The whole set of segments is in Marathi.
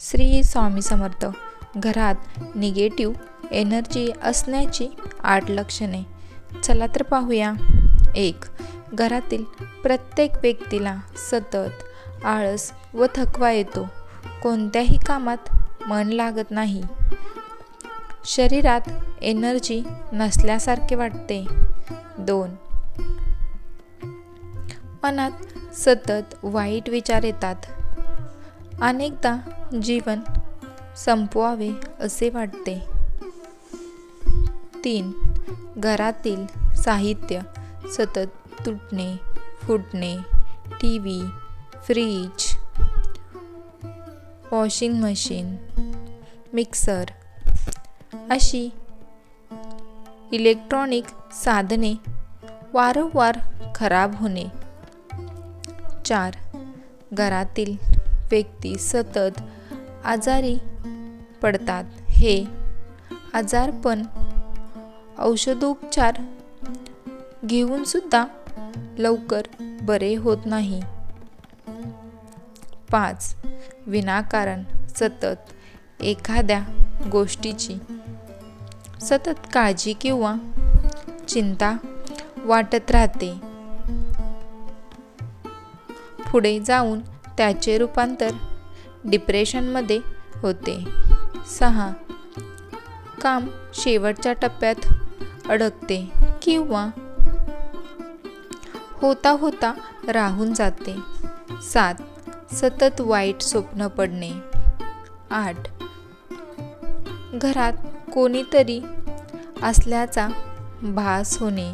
श्री स्वामी समर्थ. घरात निगेटिव्ह एनर्जी असण्याची आठ लक्षणे. चला तर पाहूया. एक घरातील प्रत्येक व्यक्तीला सतत आळस व थकवा येतो. कोणत्याही कामात मन लागत नाही. शरीरात एनर्जी नसल्यासारखे वाटते. दोन मनात सतत वाईट विचार येतात. अनेकदा जीवन संपवावे असे वाटते. तीन घरातील साहित्य सतत तुटणे फुटणे T V fridge washing machine mixer अशी इलेक्ट्रॉनिक साधने वारंवार खराब होणे. चार घरातील व्यक्ती सतत आजारी पडतात. हे आजारपण औषधोपचार घेऊनसुद्धा लवकर बरे होत नाही. पाच. विनाकारण सतत एखाद्या गोष्टीची सतत काळजी किंवा चिंता वाटत राहते. पुढे जाऊन त्याचे रूपांतर डिप्रेशनमध्ये होते. सहा. काम शेवटच्या टप्प्यात अडकते किंवा होता होता राहून जाते. सात. सतत वाईट स्वप्न पडणे. आठ. घरात कोणीतरी असल्याचा भास होणे.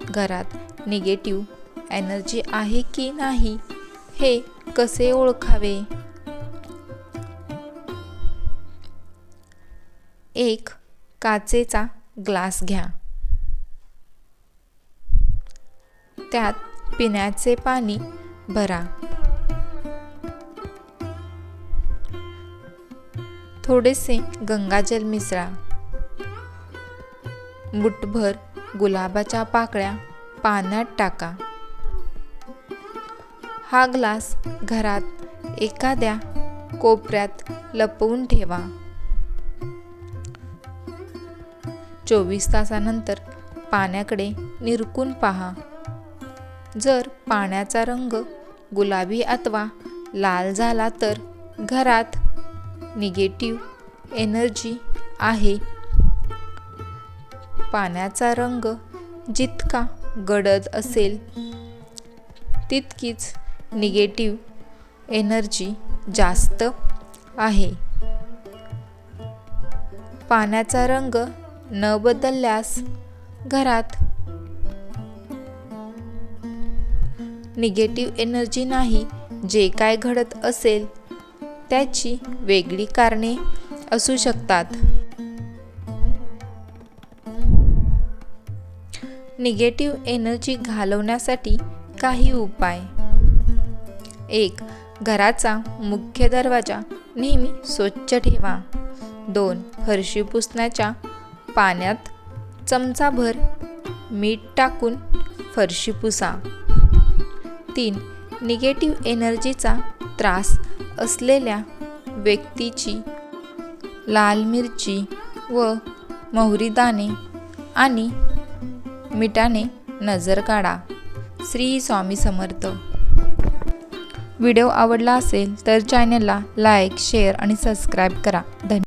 घरात निगेटिव्ह एनर्जी आहे की नाही हे कसे ओळखावे? एक काचेचा ग्लास घ्या. त्यात पिण्याचे पाणी भरा. थोडेसे गंगाजल मिसळा. मुठभर गुलाबाच्या पाकळ्या पाण्यात टाका. हा ग्लास घरात एखाद्या कोपऱ्यात लपवून ठेवा. चोवीस तासानंतर पाण्याकडे निरकून पहा. जर पाण्याचा रंग गुलाबी अथवा लाल झाला तर घरात निगेटिव्ह एनर्जी आहे. पाण्याचा रंग जितका गडद असेल तितकीच निगेटिव्ह एनर्जी जास्त आहे. पाण्याचा रंग न बदलल्यास घरात निगेटिव्ह एनर्जी नाही जे काय घडत असेल त्याची वेगळी कारणे असू शकतात. निगेटिव्ह एनर्जी घालवण्यासाठी काही उपाय. एक घराचा मुख्य दरवाजा नेहमी स्वच्छ ठेवा. दोन फरशी पुसण्याच्या पाण्यात चमचाभर मीठ टाकून फरशी पुसा. तीन निगेटिव्ह एनर्जीचा त्रास असलेल्या व्यक्तीची लाल मिरची व मोहरी दाणे आणि मिठाने नजर काढा. श्री स्वामी समर्थ. व्हिडिओ आवडला असेल तर चॅनलला लाईक शेअर आणि सबस्क्राईब करा. धन्यवाद.